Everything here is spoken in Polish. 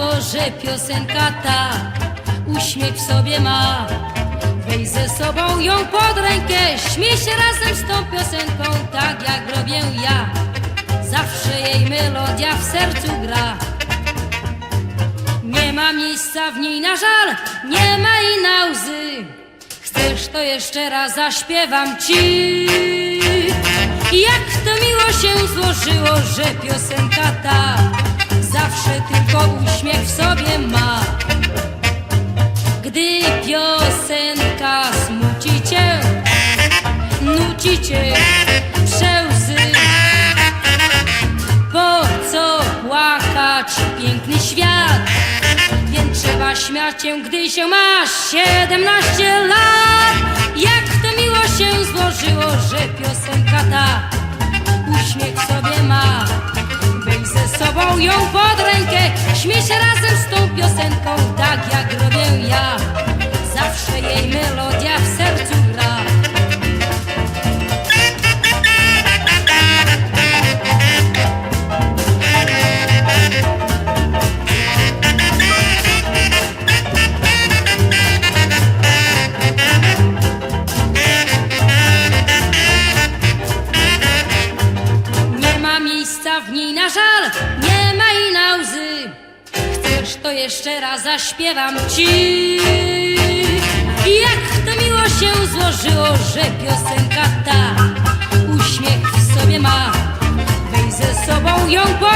że piosenka ta uśmiech w sobie ma. Weź ze sobą ją pod rękę, śmiej się razem z tą piosenką, tak jak robię ja. Zawsze jej melodia w sercu gra. Nie ma miejsca w niej na żal, nie ma i na łzy. Chcesz, to jeszcze raz zaśpiewam ci. Jak to miło się złożyło, że piosenka ta zawsze tylko uśmiech w sobie ma. Gdy piosenka smuci cię, nuci cię przełzy. Po co płakać piękny świat? Więc trzeba śmiać się, gdy się masz 17 lat. Jak to miło się złożyło, że piosenka ta uśmiech w sobie ma. Weź ze sobą ją pod w niej na żal nie ma i na łzy. Chcesz to jeszcze raz zaśpiewam ci. Jak to miło się złożyło, że piosenka ta uśmiech w sobie ma. Weź ze sobą ją po